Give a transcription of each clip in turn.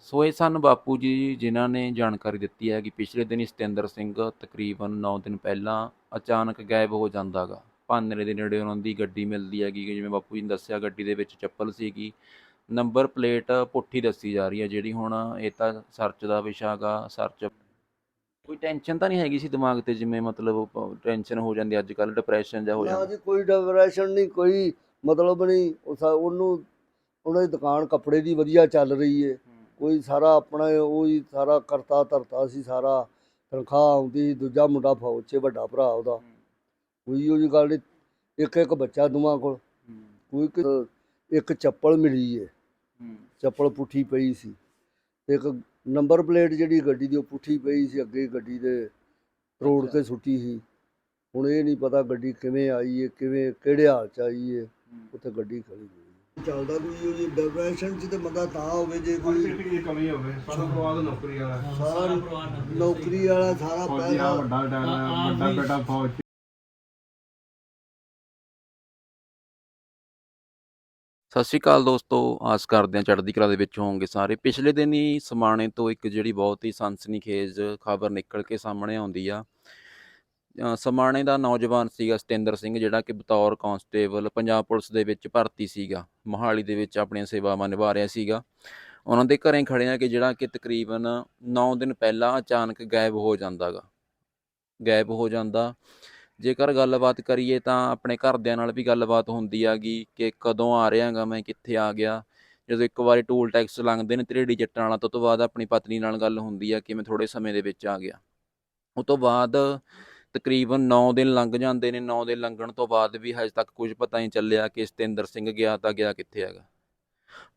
ਸੋ ਇਹ ਸਨ ਬਾਪੂ ਜੀ ਜਿਨ੍ਹਾਂ ਨੇ ਜਾਣਕਾਰੀ ਦਿੱਤੀ ਹੈ ਕਿ ਪਿਛਲੇ ਦਿਨ ਸਤਿੰਦਰ ਸਿੰਘ ਤਕਰੀਬਨ 9 ਦਿਨ ਪਹਿਲਾਂ ਅਚਾਨਕ ਗਾਇਬ ਹੋ ਜਾਂਦਾਗਾ ਭਾਨਰੇ ਦੇ ਨੇੜੇ ਉਹਨਾਂ ਦੀ ਗੱਡੀ ਮਿਲਦੀ ਹੈਗੀ ਕਿ ਜਿਵੇਂ ਬਾਪੂ ਜੀ ਨੇ ਦੱਸਿਆ ਗੱਡੀ ਦੇ ਵਿੱਚ ਚੱਪਲ ਸੀਗੀ। ਨੰਬਰ ਪਲੇਟ ਪੁੱਠੀ ਦੱਸੀ ਜਾ ਰਹੀ ਹੈ ਜਿਹੜੀ ਹੁਣ ਇਹ ਤਾਂ ਸਰਚ ਦਾ ਵਿਸ਼ਾ ਸਰਚ ਕੋਈ ਟੈਨਸ਼ਨ ਤਾਂ ਨਹੀਂ ਹੈਗੀ ਸੀ ਦਿਮਾਗ ਤੇ ਜਿਵੇਂ ਮਤਲਬ ਟੈਨਸ਼ਨ ਹੋ ਜਾਂਦੀ ਅੱਜ ਕੱਲ ਡਿਪਰੈਸ਼ਨ ਜਾਂ ਹੋ ਜਾਂਦਾ। ਜੀ ਕੋਈ ਡਿਪਰੈਸ਼ਨ ਨਹੀਂ ਕੋਈ ਮਤਲਬ ਨਹੀਂ ਉਹਨੂੰ ਉਹਨਾਂ ਦੀ ਦੁਕਾਨ ਕੱਪੜੇ ਦੀ ਵਧੀਆ ਚੱਲ ਰਹੀ ਏ। ਕੋਈ ਸਾਰਾ ਆਪਣਾ ਉਹ ਹੀ ਸਾਰਾ ਕਰਤਾ ਧਰਤਾ ਸੀ ਸਾਰਾ। ਤਨਖਾਹ ਆਉਂਦੀ ਸੀ, ਦੂਜਾ ਮੁੰਡਾ ਫੌਜ 'ਚ ਵੱਡਾ ਭਰਾ ਉਹਦਾ। ਕੋਈ ਉਹ ਜੀ ਗੱਲ ਨਹੀਂ ਇੱਕ ਇੱਕ ਬੱਚਾ ਦੋਵਾਂ ਕੋਲ। ਕੋਈ ਕਿ- ਇੱਕ ਚੱਪਲ ਮਿਲੀ ਏ। ਚੱਪਲ ਪੁੱਠੀ ਪਈ ਸੀ। ਤੇ ਇੱਕ ਨੰਬਰ ਪਲੇਟ ਜਿਹੜੀ ਗੱਡੀ ਦੀ ਉਹ ਪੁੱਠੀ ਪਈ ਸੀ, ਅੱਗੇ ਗੱਡੀ ਦੇ ਰੋਡ ਤੇ ਸੁੱਟੀ ਸੀ। ਹੁਣ ਇਹ ਨਹੀਂ ਪਤਾ ਗੱਡੀ ਕਿਵੇਂ ਆਈ ਏ, ਕਿਵੇਂ, ਕਿਹੜੇ ਹਾਲ ਚ ਆਈ ਏ। ਉੱਥੇ ਗੱਡੀ ਖੜੀ ਹੋਈ। ਚੱਲਦਾ ਕੋਈ ਉਹ ਜੀ ਡਿਪਰੈਸ਼ਨ ਚ ਤੇ ਬੰਦਾ ਤਾਂ ਹੋਵੇ ਜੇ ਕੋਈ ਦੀ ਕਮੀ ਹੋਵੇ ਸਾਰਾ ਪਰਿਵਾਰ ਨੌਕਰੀ ਵਾਲਾ। ਸਾਰਾ ਨੌਕਰੀ ਵਾਲਾ। ਸਾਰਾ ਫੌਜੀ ਆ ਪੈਸਾ ਵੱਡਾ ਡਾਇਨਾ ਵੱਡਾ ਬੇਟਾ ਫੌਜ 'ਚ। ਸਤਿ ਸ਼੍ਰੀ ਅਕਾਲ ਦੋਸਤੋ ਆਸ ਕਰਦੇ ਹਾਂ ਚੜ੍ਹਦੀ ਕਲਾ ਦੇ ਵਿੱਚ ਹੋਵੋਗੇ ਸਾਰੇ। ਪਿਛਲੇ ਦਿਨ ਹੀ ਸਮਾਣੇ ਤੋਂ ਇੱਕ ਜਿਹੜੀ ਬਹੁਤ ਹੀ ਸਨਸਨੀਖੇਜ਼ ਖਬਰ ਨਿਕਲ ਕੇ ਸਾਹਮਣੇ ਆਉਂਦੀ ਆ ਸਮਾਣੇ ਦਾ ਨੌਜਵਾਨ ਸੀਗਾ ਸਤਿੰਦਰ ਸਿੰਘ, ਜਿਹੜਾ ਕਿ ਬਤੌਰ ਕਾਂਸਟੇਬਲ ਪੰਜਾਬ ਪੁਲਿਸ ਦੇ ਵਿੱਚ ਭਰਤੀ ਸੀਗਾ। ਮੋਹਾਲੀ ਦੇ ਵਿੱਚ ਆਪਣੀਆਂ ਸੇਵਾਵਾਂ ਨਿਭਾ ਰਿਹਾ ਸੀਗਾ। ਉਹਨਾਂ ਦੇ ਘਰੇ ਖੜੇ ਕਿ ਜਿਹੜਾ ਕਿ ਤਕਰੀਬਨ 9 ਦਿਨ ਪਹਿਲਾਂ ਅਚਾਨਕ ਗਾਇਬ ਹੋ ਜਾਂਦਾਗਾ ਗਾਇਬ ਹੋ ਜਾਂਦਾ। ਜੇਕਰ ਗੱਲਬਾਤ ਕਰੀਏ ਤਾਂ ਆਪਣੇ ਘਰਦਿਆਂ ਨਾਲ ਵੀ ਗੱਲਬਾਤ ਹੁੰਦੀ ਆਗੀ ਕਿ ਕਦੋਂ ਆ ਰਿਹਾਗਾ ਮੈਂ ਕਿੱਥੇ ਆ ਗਿਆ। ਜਦੋਂ ਇੱਕ ਵਾਰੀ ਟੂਲ ਟੈਕਸ ਲੰਘਦੇ ਨੇ ਤਰੇੜੀ ਜੱਟਾਂ ਵਾਲਾ, ਤੋਂ ਤੋਂ ਬਾਅਦ ਆਪਣੀ ਪਤਨੀ ਨਾਲ ਗੱਲ ਹੁੰਦੀ ਆ ਕਿ ਮੈਂ ਥੋੜੇ ਸਮੇਂ ਦੇ ਵਿੱਚ ਆ ਗਿਆ। ਉਹ ਤੋਂ ਬਾਅਦ ਤਕਰੀਬਨ 9 ਦਿਨ ਲੰਘ ਜਾਂਦੇ ਨੇ 9 ਦਿਨ ਲੰਘਣ ਤੋਂ ਬਾਅਦ ਵੀ ਹਜੇ ਤੱਕ ਕੁਝ ਪਤਾ ਨਹੀਂ ਚੱਲਿਆ ਕਿ ਸਤਿੰਦਰ ਸਿੰਘ ਗਿਆ ਤਾਂ ਗਿਆ ਕਿੱਥੇ ਹੈਗਾ।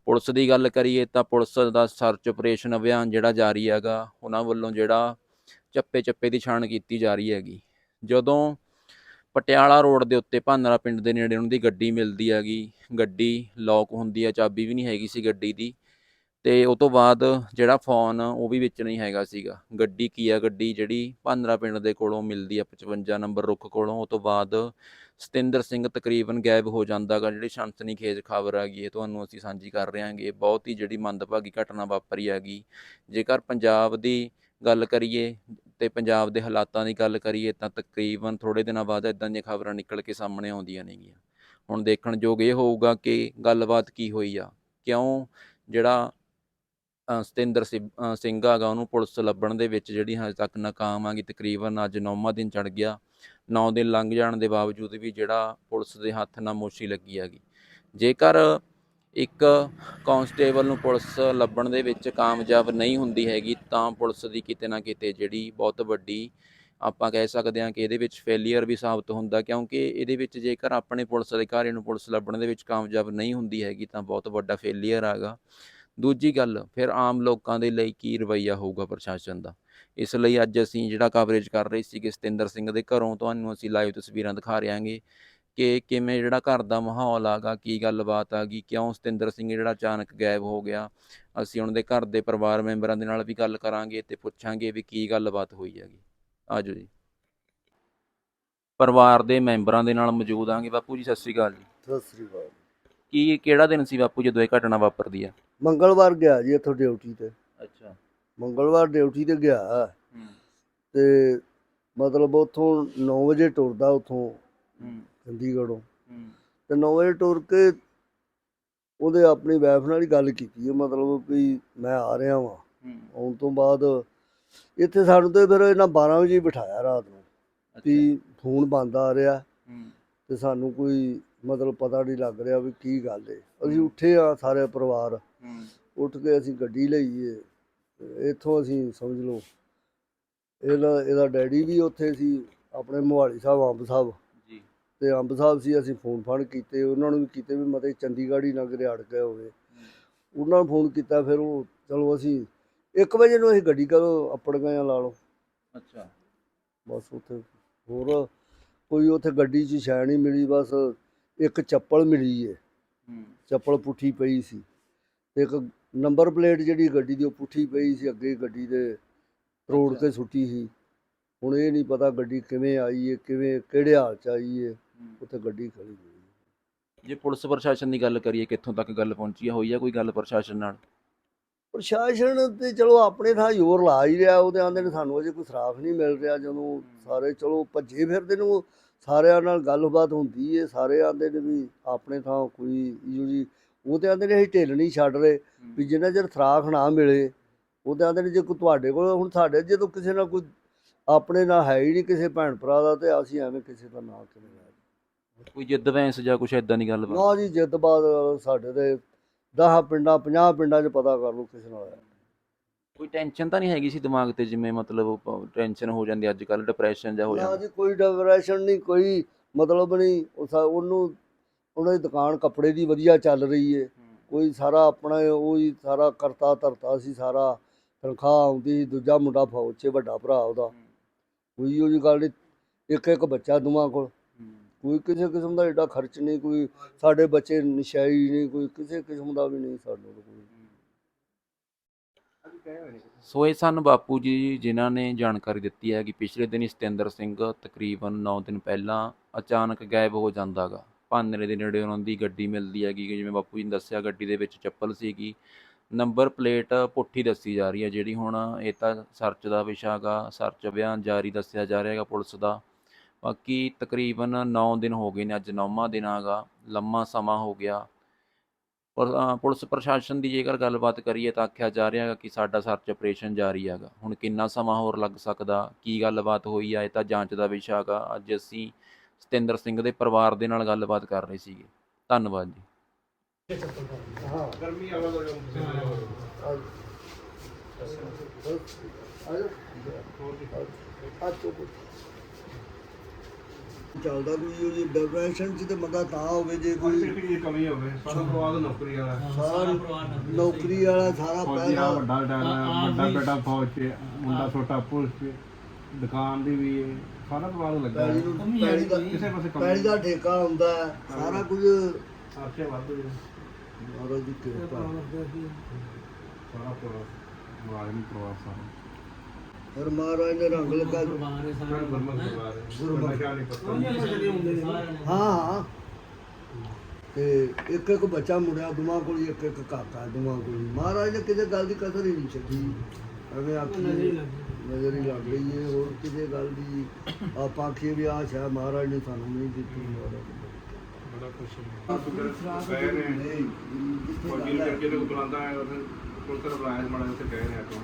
ਪੁਲਿਸ ਦੀ ਗੱਲ ਕਰੀਏ ਤਾਂ ਪੁਲਿਸ ਦਾ ਸਰਚ ਆਪਰੇਸ਼ਨ ਅਭਿਆਨ ਜਿਹੜਾ ਜਾਰੀ ਹੈਗਾ, ਉਹਨਾਂ ਵੱਲੋਂ ਜਿਹੜਾ ਚੱਪੇ ਚੱਪੇ ਦੀ ਛਾਣ ਕੀਤੀ ਜਾ ਰਹੀ ਹੈਗੀ। ਜਦੋਂ ਪਟਿਆਲਾ ਰੋਡ ਦੇ ਉੱਤੇ ਭਾਨਰਾ ਪਿੰਡ ਦੇ ਨੇੜੇ ਉਹਨਾਂ ਦੀ ਗੱਡੀ ਮਿਲਦੀ ਹੈਗੀ, ਗੱਡੀ ਲੌਕ ਹੁੰਦੀ ਹੈ, ਚਾਬੀ ਵੀ ਨਹੀਂ ਹੈਗੀ ਸੀ ਗੱਡੀ ਦੀ। ਤੇ ਉਹ ਤੋਂ ਬਾਅਦ ਜਿਹੜਾ ਫੋਨ ਉਹ ਵੀ ਵਿੱਚ ਨਹੀਂ ਹੈਗਾ ਸੀਗਾ। ਗੱਡੀ ਕੀ ਆ? ਗੱਡੀ ਜਿਹੜੀ ਭਾਂਦਰਾ ਪਿੰਡ ਦੇ ਕੋਲੋਂ ਮਿਲਦੀ ਆ 55 ਨੰਬਰ ਰੁੱਖ ਕੋਲੋਂ। ਉਹ ਤੋਂ ਬਾਅਦ ਸਤਿੰਦਰ ਸਿੰਘ ਤਕਰੀਬਨ ਗਾਇਬ ਹੋ ਜਾਂਦਾਗਾ ਜਿਹੜੀ ਸ਼ਾਂਤਨੀ ਖੇਜ਼ ਖਬਰ ਹੈਗੀ ਇਹ ਤੁਹਾਨੂੰ ਅਸੀਂ ਸਾਂਝੀ ਕਰ ਰਹੇ ਹਾਂਗੇ ਬਹੁਤ ਹੀ ਜਿਹੜੀ ਮੰਦਭਾਗੀ ਘਟਨਾ ਵਾਪਰੀ ਹੈਗੀ ਜੇਕਰ ਪੰਜਾਬ ਦੀ ਗੱਲ ਕਰੀਏ ਤੇ ਪੰਜਾਬ ਦੇ ਹਾਲਾਤਾਂ ਦੀ ਗੱਲ ਕਰੀਏ ਤਾਂ ਤਕਰੀਬਨ ਥੋੜੇ ਦਿਨਾਂ ਬਾਅਦ ਇਦਾਂ ਦੀਆਂ ਖਬਰਾਂ ਨਿਕਲ ਕੇ ਸਾਹਮਣੇ ਆਉਂਦੀਆਂ ਨੇਗੀਆਂ। ਹੁਣ ਦੇਖਣ ਯੋਗ ਇਹ ਹੋਊਗਾ ਕਿ ਗੱਲਬਾਤ ਕੀ ਹੋਈ ਆ। ਕਿਉਂ? ਜਿਹੜਾ ਸਤਿੰਦਰ ਸਿ- ਅ, ਸਿੰਘ ਹੈਗਾ ਉਹਨੂੰ ਪੁਲਿਸ ਲੱਭਣ ਦੇ ਵਿੱਚ ਜਿਹੜੀ ਹਜੇ ਤੱਕ ਨਾਕਾਮ ਆਗੀ ਤਕਰੀਬਨ ਅੱਜ ਨੌਵਾਂ ਦਿਨ ਚੜ ਗਿਆ। 9 ਦਿਨ ਲੰਘ ਜਾਣ ਦੇ ਬਾਵਜੂਦ ਵੀ ਜਿਹੜਾ ਪੁਲਿਸ ਦੇ ਹੱਥ ਨਾਲ ਮੋਸ਼ੀ ਲੱਗੀ ਹੈਗੀ। ਜੇਕਰ ਇੱਕ ਕਾਂਸਟੇਬਲ ਨੂੰ ਪੁਲਿਸ ਲੱਭਣ ਦੇ ਵਿੱਚ ਕਾਮਯਾਬ ਨਹੀਂ ਹੁੰਦੀ ਹੈਗੀ ਤਾਂ ਪੁਲਿਸ ਦੀ ਕਿਤੇ ਨਾ ਕਿਤੇ ਜਿਹੜੀ ਬਹੁਤ ਵੱਡੀ ਆਪਾਂ ਕਹਿ ਸਕਦੇ ਹਾਂ ਕਿ ਇਹਦੇ ਵਿੱਚ ਫੇਲੀਅਰ ਵੀ ਸਾਬਤ ਹੁੰਦਾ ਕਿਉਂਕਿ ਇਹਦੇ ਵਿੱਚ ਜੇਕਰ ਆਪਣੇ ਪੁਲਿਸ ਅਧਿਕਾਰੀ ਨੂੰ ਪੁਲਿਸ ਲੱਭਣ ਦੇ ਵਿੱਚ ਕਾਮਯਾਬ ਨਹੀਂ ਹੁੰਦੀ ਹੈਗੀ ਤਾਂ ਬਹੁਤ ਵੱਡਾ ਫੇਲੀਅਰ ਆਗਾ ਦੂਜੀ ਗੱਲ, ਫਿਰ ਆਮ ਲੋਕਾਂ ਦੇ ਲਈ ਕੀ ਰਵੱਈਆ ਹੋਊਗਾ ਪ੍ਰਸ਼ਾਸਨ ਦਾ? ਇਸ ਲਈ ਅੱਜ ਅਸੀਂ ਜਿਹੜਾ ਕਵਰੇਜ ਕਰ ਰਹੇ ਸੀ ਕਿ ਸਤਿੰਦਰ ਸਿੰਘ ਦੇ ਘਰੋਂ, ਤੁਹਾਨੂੰ ਅਸੀਂ ਲਾਈਵ ਤਸਵੀਰਾਂ ਦਿਖਾ ਰਹੇ ਹਾਂਗੇ ਕਿ ਕਿਵੇਂ ਜਿਹੜਾ ਘਰ ਦਾ ਮਾਹੌਲ ਆਗਾ, ਕੀ ਗੱਲਬਾਤ ਆ ਗਈ ਕਿਉਂ ਸਤਿੰਦਰ ਸਿੰਘ ਜਿਹੜਾ ਅਚਾਨਕ ਗਾਇਬ ਹੋ ਗਿਆ? ਅਸੀਂ ਉਹਨਾਂ ਦੇ ਘਰ ਦੇ ਪਰਿਵਾਰ ਮੈਂਬਰਾਂ ਦੇ ਨਾਲ ਵੀ ਗੱਲ ਕਰਾਂਗੇ ਤੇ ਪੁੱਛਾਂਗੇ ਵੀ ਕੀ ਗੱਲਬਾਤ ਹੋਈ ਹੈਗੀ। ਆਜੋ ਜੀ। ਪਰਿਵਾਰ ਦੇ ਮੈਂਬਰਾਂ ਦੇ ਨਾਲ ਮੌਜੂਦ ਆਂਗੇ। ਬਾਪੂ ਜੀ, ਸਤਿ ਸ਼੍ਰੀ ਅਕਾਲ ਜੀ। ਸਤਿ ਸ੍ਰੀ ਅਕਾਲ। ਕੀ ਕਿਹੜਾ ਦਿਨ ਸੀ ਬਾਪੂ ਜਦੋਂ ਇਹ ਘਟਨਾ ਵਾਪਰਦੀ ਆ? ਮੰਗਲਵਾਰ ਗਿਆ ਜੀ ਇੱਥੋਂ ਡਿਊਟੀ ਤੇ। ਅੱਛਾ। ਮੰਗਲਵਾਰ ਡਿਊਟੀ ਤੇ ਗਿਆ। ਤੇ ਮਤਲਬ ਉੱਥੋਂ 9 ਵਜੇ ਟੁਰਦਾ ਉੱਥੋਂ ਚੰਡੀਗੜ੍ਹੋਂ। ਤੇ 9 ਵਜੇ ਟੁਰ ਕੇ ਉਹਦੇ ਆਪਣੀ ਵਾਈਫ ਨਾਲ ਹੀ ਗੱਲ ਕੀਤੀ ਹੈ ਮਤਲਬ ਵੀ ਮੈਂ ਆ ਰਿਹਾ ਵਾਂ। ਹੂੰ। ਆਉਣ ਤੋਂ ਬਾਅਦ ਇੱਥੇ ਸਾਨੂੰ ਤੇ ਫਿਰ ਇਹਨਾਂ 12 ਵਜੇ ਬਿਠਾਇਆ ਰਾਤ ਨੂੰ ਵੀ ਫੋਨ ਬੰਦ ਆ ਰਿਹਾ। ਤੇ ਸਾਨੂੰ ਕੋਈ ਮਤਲਬ ਪਤਾ ਨਹੀਂ ਲੱਗ ਰਿਹਾ ਵੀ ਕੀ ਗੱਲ ਏ। ਅਸੀਂ। ਉੱਠੇ ਆ ਸਾਰੇ ਪਰਿਵਾਰ। ਉੱਠ ਕੇ ਅਸੀਂ ਗੱਡੀ ਲਈਏ। ਇੱਥੋਂ ਅਸੀਂ ਸਮਝ ਲਓ ਇਹਦਾ ਇਹਦਾ ਡੈਡੀ ਵੀ ਉੱਥੇ ਸੀ ਆਪਣੇ ਮੋਹਾਲੀ ਸਾਹਿਬ ਅੰਬ ਸਾਹਿਬ। ਜੀ। ਤੇ ਅੰਬ ਸਾਹਿਬ ਸੀ ਅਸੀਂ ਫੋਨ ਫਾਨ ਕੀਤੇ। ਉਹਨਾਂ ਨੂੰ ਵੀ ਕੀਤੇ ਵੀ ਮਤੇ ਚੰਡੀਗੜ੍ਹ ਹੀ ਨਾ ਕਿਤੇ ਅੜ ਗਏ ਹੋਵੇ ਉਹਨਾਂ ਨੂੰ ਫੋਨ ਕੀਤਾ ਫਿਰ ਉਹ ਚਲੋ ਅਸੀਂ 1 ਵਜੇ ਨੂੰ ਅਸੀਂ ਗੱਡੀ ਕਦੋਂ ਅੱਪੜ ਗਏ ਆ ਲਾ ਲਓ ਅੱਛਾ। ਬਸ ਉੱਥੇ ਹੋਰ ਕੋਈ ਉੱਥੇ ਗੱਡੀ 'ਚ ਸ਼ੈ ਨਹੀਂ ਮਿਲੀ ਬਸ ਇੱਕ ਚੱਪਲ ਮਿਲੀ ਏ। ਹੂੰ। ਚੱਪਲ ਪੁੱਠੀ ਪਈ ਸੀ। ਤੇ ਇੱਕ ਨੰਬਰ ਪਲੇਟ ਜਿਹੜੀ ਗੱਡੀ ਦੀ ਉਹ ਪੁੱਠੀ ਪਈ ਸੀ ਅੱਗੇ ਗੱਡੀ ਦੇ ਰੋਡ ਤੇ ਸੁੱਟੀ ਸੀ। ਹੁਣ ਇਹ ਨਹੀਂ ਪਤਾ ਗੱਡੀ ਕਿਵੇਂ ਆਈ ਏ ਕਿਵੇਂ ਕਿਹੜੇ ਹਾਲ ਚ ਆਈ ਏ ਹੂੰ। ਉੱਥੇ ਗੱਡੀ ਖੜੀ ਹੋਈ ਜੇ ਪੁਲਿਸ ਪ੍ਰਸ਼ਾਸਨ ਦੀ ਗੱਲ ਕਰੀਏ ਕਿੱਥੋਂ ਤੱਕ ਗੱਲ ਪਹੁੰਚੀ ਆ ਹੋਈ ਆ ਕੋਈ ਗੱਲ ਪ੍ਰਸ਼ਾਸਨ ਨਾਲ? ਪ੍ਰਸ਼ਾਸਨ ਤੇ ਚਲੋ ਆਪਣੇ ਥਾਂ ਜ਼ੋਰ ਲਾ ਹੀ ਰਿਹਾ ਉਹਦੇ ਆਂਦੇ ਨੇ ਸਾਨੂੰ ਅਜੇ ਕੋਈ ਸਰਾਫ ਨਹੀਂ ਮਿਲ ਰਿਹਾ ਜਦੋਂ ਸਾਰੇ ਚਲੋ ਭੱਜੇ ਫਿਰਦੇ ਨੂੰ ਸਾਰਿਆਂ ਨਾਲ ਗੱਲਬਾਤ ਹੁੰਦੀ ਏ ਸਾਰੇ ਆਂਦੇ ਨੇ ਵੀ ਆਪਣੇ ਥਾਂ ਕੋਈ ਇਹੋ ਜੀ ਉਹ ਤੇ ਆਂਦੇ ਨੇ ਅਸੀਂ ਢਿੱਲ ਨਹੀਂ ਛੱਡ ਰਹੇ ਵੀ ਜਿੰਨਾ ਚਿਰ ਸਰਾਖ ਨਾ ਮਿਲੇ ਉਹ ਤੇ ਆਂਦੇ ਨੇ ਜੇ ਕੋਈ ਤੁਹਾਡੇ ਕੋਲ ਹੁਣ ਸਾਡੇ ਜਦੋਂ ਕਿਸੇ ਨਾਲ ਕੋਈ ਆਪਣੇ ਨਾਲ ਹੈ ਹੀ ਨਹੀਂ ਕਿਸੇ ਭੈਣ ਭਰਾ ਦਾ ਤੇ ਅਸੀਂ ਐਵੇਂ ਕਿਸੇ ਦਾ ਨਾਂ ਕਿਵੇਂ ਲੈ ਕੋਈ ਜਿੱਦ ਵੈਂਸ ਜਾਂ ਕੁਛ ਇਦਾਂ ਦੀ ਗੱਲ ਨਾ ਜੀ ਜਿੱਦਬਾਦ ਸਾਡੇ ਤੇ 10 ਪਿੰਡਾਂ 50 ਪਿੰਡਾਂ 'ਚ ਪਤਾ ਕਰ ਲਓ ਕਿਸੇ ਨਾਲ। ਹੈ ਕੋਈ ਟੈਨਸ਼ਨ ਤਾਂ ਨਹੀਂ ਹੈਗੀ ਸੀ ਦਿਮਾਗ ਤੇ ਜਿਵੇਂ ਮਤਲਬ ਟੈਨਸ਼ਨ ਹੋ ਜਾਂਦੀ ਅੱਜ ਕੱਲ ਡਿਪਰੈਸ਼ਨ ਜਾਂ ਹੋ ਨਾ ਜਾਂਦਾ? ਜੀ ਕੋਈ ਡਿਪਰੈਸ਼ਨ ਨਹੀਂ ਕੋਈ ਮਤਲਬ ਨਹੀਂ। ਉਹ ਸਾ- ਉਹਨੂੰ ਉਹਨਾਂ ਦੀ ਦੁਕਾਨ ਕੱਪੜੇ ਦੀ ਵਧੀਆ ਚੱਲ ਰਹੀ ਏ। ਕੋਈ ਸਾਰਾ ਆਪਣਾ ਉਹ ਹੀ ਸਾਰਾ ਕਰਤਾ ਧਰਤਾ ਸੀ ਸਾਰਾ। ਤਨਖਾਹ ਆਉਂਦੀ ਸੀ ਦੂਜਾ ਮੁੰਡਾ ਫੌਜ 'ਚ ਵੱਡਾ ਭਰਾ ਉਹਦਾ। ਕੋਈ ਉਹ ਜੀ ਗੱਲ ਨਹੀਂ ਇੱਕ ਇੱਕ ਬੱਚਾ ਦੋਵਾਂ ਕੋਲ। ਕੋਈ ਕਿਸੇ ਕਿਸਮ ਦਾ ਏਡਾ ਖਰਚ ਨਹੀਂ, ਕੋਈ ਸਾਡੇ ਬੱਚੇ ਨਸ਼ਾਈ ਨਹੀਂ, ਕੋਈ ਕਿਸੇ ਕਿਸਮ ਦਾ ਵੀ ਨਹੀਂ ਸਾਨੂੰ ਕੋਲ ਕੋਈ। ਸੋ ਇਹ ਸਨ ਬਾਪੂ ਜੀ ਜਿਨ੍ਹਾਂ ਨੇ ਜਾਣਕਾਰੀ ਦਿੱਤੀ ਹੈ ਕਿ ਪਿਛਲੇ ਦਿਨ ਸਤਿੰਦਰ ਸਿੰਘ ਤਕਰੀਬਨ 9 ਦਿਨ ਪਹਿਲਾਂ ਅਚਾਨਕ ਗਾਇਬ ਹੋ ਜਾਂਦਾਗਾ ਭਾਨਰੇ ਦੇ ਨੇੜੇ ਉਹਨਾਂ ਦੀ ਗੱਡੀ ਮਿਲਦੀ ਹੈਗੀ ਜਿਵੇਂ ਬਾਪੂ ਜੀ ਨੇ ਦੱਸਿਆ, ਗੱਡੀ ਦੇ ਵਿੱਚ ਚੱਪਲ ਸੀਗੀ। ਨੰਬਰ ਪਲੇਟ ਪੁੱਠੀ ਦੱਸੀ ਜਾ ਰਹੀ ਹੈ, ਜਿਹੜੀ ਹੁਣ ਇਹ ਤਾਂ ਸਰਚ ਦਾ ਵਿਸ਼ਾ ਹੈਗਾ ਸਰਚ ਅਭਿਆਨ ਜਾਰੀ ਦੱਸਿਆ ਜਾ ਰਿਹਾ ਹੈਗਾ ਪੁਲਿਸ ਦਾ। ਬਾਕੀ ਤਕਰੀਬਨ 9 ਦਿਨ ਹੋ ਗਏ ਨੇ ਅੱਜ 9ਵਾਂ ਦਿਨ ਆਗਾ ਲੰਮਾ ਸਮਾਂ ਹੋ ਗਿਆ। ਪਰ ਪੁਲਿਸ ਪ੍ਰਸ਼ਾਸਨ ਦੀ ਜੇਕਰ ਗੱਲਬਾਤ ਕਰੀਏ ਤਾਂ ਆਖਿਆ ਜਾ ਰਿਹਾ ਹੈਗਾ ਕਿ ਸਾਡਾ ਸਰਚ ਆਪਰੇਸ਼ਨ ਜਾਰੀ ਹੈਗਾ। ਹੁਣ ਕਿੰਨਾ ਸਮਾਂ ਹੋਰ ਲੱਗ ਸਕਦਾ ਕੀ ਗੱਲਬਾਤ ਹੋਈ ਆ ਇਹ ਤਾਂ ਜਾਂਚ ਦਾ ਵਿਸ਼ਾ ਹੈਗਾ। ਅੱਜ ਅਸੀਂ ਸਤਿੰਦਰ ਸਿੰਘ ਦੇ ਪਰਿਵਾਰ ਦੇ ਨਾਲ ਗੱਲਬਾਤ ਕਰ ਰਹੇ ਸੀਗੇ। ਧੰਨਵਾਦ ਜੀ। ਹਾਂ ਗਰਮੀ ਆਵਾ ਦੋ ਜੋ ਚੱਲਦਾ ਕੋਈ ਉਹ ਜੀ ਡਿਪਰੈਸ਼ਨ ਚ ਤੇ ਬੰਦਾ ਤਾਂ ਹੋਵੇ ਜੇ ਕੋਈ ਕੋਈ ਇਹ ਕਮੀ ਹੋਵੇ ਸਾਰਾ ਪਰਿਵਾਰ ਨੌਕਰੀ ਵਾਲਾ। ਸਾਰਾ ਨੌਕਰੀ। ਵਾਲਾ ਸਾਰਾ ਫੌਜੀ ਆ ਪੈਸਾ ਵੱਡਾ ਡਾਲਾ ਵੱਡਾ ਬੇਟਾ ਫੌਜ 'ਚ ਮੁੰਡਾ ਛੋਟਾ ਪੁਲਿਸ 'ਚ ਦੁਕਾਨ ਦੀ ਵੀ ਹੈ ਸਾਰਾ ਪਰਿਵਾਰ ਲੱਗਾ ਪੈਲੀ ਹੈ ਨੂੰ ਪੈਲੀ ਦਾ ਕਿਸੇ ਪਾਸੇ ਕਮੀ ਪੈਲੀ ਦਾ ਠੇਕਾ ਹੁੰਦਾ ਹੈ, ਸਾਰਾ ਕੁਝ ਖਰਚੇ ਵਾਧੂ ਜੀ ਮਹਾਰਾਜ ਦੀ ਕਿਰਪਾ। ਸਾਰਾ ਪਰਿਵਾਰ ਮੁਲਾਜ਼ਮ ਪਰਿਵਾਰ ਸਾਰਾ। ਫਿਰ ਮਹਾਰਾਜ ਨੇ ਰੰਗ ਲਗਾ ਹੈ ਨਹੀਂ ਤੇ ਇੱਕ ਇੱਕ ਬੱਚਾ ਮੁੰਡਿਆ ਦੋਵਾਂ ਕੋਲ ਇੱਕ ਇੱਕ ਕਾਕਾ ਦੋਵਾਂ ਕੋਲ। ਮਹਾਰਾਜ ਨੇ ਕਿਸੇ ਗੱਲ ਦੀ ਕਦਰ ਹੀ ਨਹੀਂ ਛੱਡੀ। ਐਵੇਂ ਆਖੀ ਨਜ਼ਰ ਹੀ ਲੱਗ ਰਹੀ ਹੈ ਹੋਰ ਕਿਸੇ ਗੱਲ ਦੀ ਆਪਾਂ ਆਖੀਏ ਵੀ ਆਹ ਸ਼ਾਇਦ ਮਹਾਰਾਜ ਨੇ ਸਾਨੂੰ ਨਹੀਂ ਦਿੱਤੀ। ਬੜਾ ਖੁਸ਼ ਹਾਂ ਗਏ ਨੇ ਫੌਜੀ ਨੂੰ ਕਰਕੇ ਲੋਕ ਬੁਲਾਉਂਦਾ ਹੈ ਉਹ ਪੁਲਿਸ ਦਾ ਬੁਲਾਇਆ ਮਾੜਾ ਉੱਥੇ ਗਏ ਨੇ ਆਪਾਂ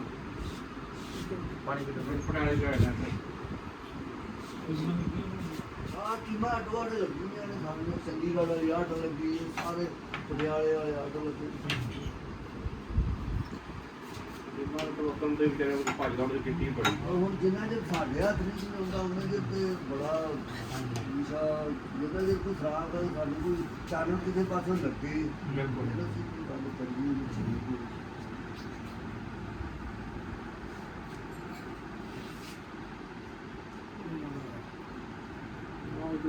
ਪਾਣੀ ਦੇ ਪੜਾਣੇ ਗਏ ਨੇ ਆ ਟੀਮਾਂ ਅਡਵਾਡ ਲੱਗੀਆਂ ਨੇ ਸਾਨੂੰ ਚੰਡੀਗੜ੍ਹ ਵਾਲੀ ਆਟ ਲੱਗੀ ਸਾਰੇ ਪਟਿਆਲੇ ਵਾਲੇ ਆਟ ਲੱਗੇ। ਇਹਨਾਂ ਤੋਂ ਲੋਕਾਂ ਦੇ ਵਿਚਾਰੇ ਨੂੰ ਭੱਜ ਦੌੜ ਦੀ ਕੀਤੀ ਬੜੀ ਔਰ ਹੁਣ ਜਿੰਨਾ ਚਿਰ ਸਾਡੇ ਹੱਥ ਨਹੀਂ ਸੀ ਹੁੰਦਾ ਉਹਨਾਂ ਦੇ ਤੇ ਬੜਾ ਵਿਸ਼ਾ ਜਿਹਦਾ ਜੇ ਕੋਈ ਖਰਾਬ ਹੈ ਸਾਨੂੰ ਕੋਈ ਚਾਨਣ ਕਿਸੇ ਪਾਸੋਂ ਲੱਗੇ। ਬਿਲਕੁਲ। ਸੀ ਕੋਈ ਗੱਲ ਕਰੀਏ ਨਹੀਂ ਸੀ ਉਹ ਤੇ ਤੇ ਮਨ ਦੇ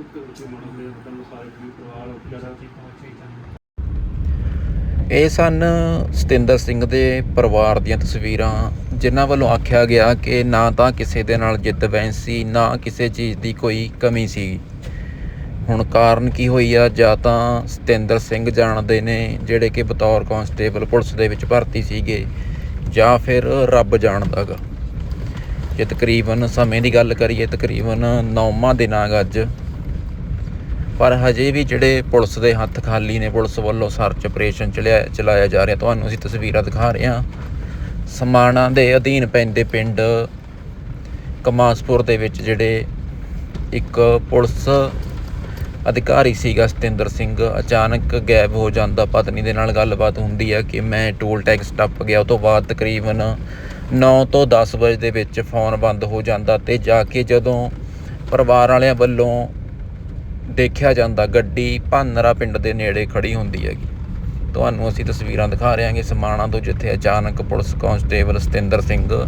ਤੁਹਾਨੂੰ ਸਾਰੇ ਵੀ ਪਰਿਵਾਰ ਵਿਚਾਰਾ ਇਹ ਸਨ ਸਤਿੰਦਰ ਸਿੰਘ ਦੇ ਪਰਿਵਾਰ ਦੀਆਂ ਤਸਵੀਰਾਂ, ਜਿਨ੍ਹਾਂ ਵੱਲੋਂ ਆਖਿਆ ਗਿਆ ਕਿ ਨਾ ਤਾਂ ਕਿਸੇ ਦੇ ਨਾਲ ਜਿੱਦ ਬੈਂਸ ਸੀ, ਨਾ ਕਿਸੇ ਚੀਜ਼ ਦੀ ਕੋਈ ਕਮੀ ਸੀ। ਹੁਣ ਕਾਰਨ ਕੀ ਹੋਈ ਆ? ਜਾਂ ਤਾਂ ਸਤਿੰਦਰ ਸਿੰਘ ਜਾਣਦੇ ਨੇ ਜਿਹੜੇ ਕਿ ਬਤੌਰ ਕਾਂਸਟੇਬਲ ਪੁਲਿਸ ਦੇ ਵਿੱਚ ਭਰਤੀ ਸੀਗੇ, ਜਾਂ ਫਿਰ ਰੱਬ ਜਾਣਦਾਗਾ ਜੇ ਤਕਰੀਬਨ ਸਮੇਂ ਦੀ ਗੱਲ ਕਰੀਏ, ਤਕਰੀਬਨ 9ਵਾਂ ਦਿਨ ਆਗਾ ਅੱਜ। ਪਰ ਹਜੇ ਵੀ ਜਿਹੜੇ ਪੁਲਿਸ ਦੇ ਹੱਥ ਖਾਲੀ ਨੇ, ਪੁਲਿਸ ਵੱਲੋਂ ਸਰਚ ਆਪਰੇਸ਼ਨ ਚਲਿਆ, ਚਲਾਇਆ ਜਾ ਰਿਹਾ। ਤੁਹਾਨੂੰ ਅਸੀਂ ਤਸਵੀਰਾਂ ਦਿਖਾ ਰਹੇ ਹਾਂ। ਸਮਾਣਾ ਦੇ ਅਧੀਨ ਪੈਂਦੇ ਪਿੰਡ ਕਮਾਸਪੁਰ ਦੇ ਵਿੱਚ ਜਿਹੜੇ ਇੱਕ ਪੁਲਿਸ ਅਧਿਕਾਰੀ ਸੀਗਾ, ਸਤਿੰਦਰ ਸਿੰਘ। ਅਚਾਨਕ ਗਾਇਬ ਹੋ ਜਾਂਦਾ ਪਤਨੀ ਦੇ ਨਾਲ ਗੱਲਬਾਤ ਹੁੰਦੀ ਹੈ ਕਿ ਮੈਂ ਟੋਲ ਟੈਕਸ ਟੱਪ ਗਿਆ। ਉਹ ਤੋਂ ਬਾਅਦ ਤਕਰੀਬਨ 9 ਤੋਂ 10 ਵਜੇ ਦੇ ਵਿੱਚ ਫੋਨ ਬੰਦ ਹੋ ਜਾਂਦਾ ਤੇ ਜਾ ਕੇ ਜਦੋਂ ਪਰਿਵਾਰ ਵਾਲਿਆਂ ਵੱਲੋਂ ਦੇਖਿਆ ਜਾਂਦਾ ਗੱਡੀ ਭਾਨਰਾ ਪਿੰਡ ਦੇ ਨੇੜੇ ਖੜੀ ਹੁੰਦੀ ਹੈਗੀ। ਤੁਹਾਨੂੰ ਅਸੀਂ ਤਸਵੀਰਾਂ ਦਿਖਾ ਰਹੇ ਹਾਂਗੇ ਸਮਾਣਾ ਤੋਂ, ਜਿੱਥੇ ਅਚਾਨਕ ਪੁਲਿਸ ਕਾਂਸਟੇਬਲ ਸਤਿੰਦਰ ਸਿੰਘ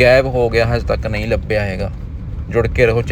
ਗਾਇਬ ਹੋ ਗਿਆ, ਹਜੇ ਤੱਕ ਨਹੀਂ ਲੱਭਿਆ ਹੈਗਾ। ਜੁੜ ਕੇ ਰਹੋ ਚੈ-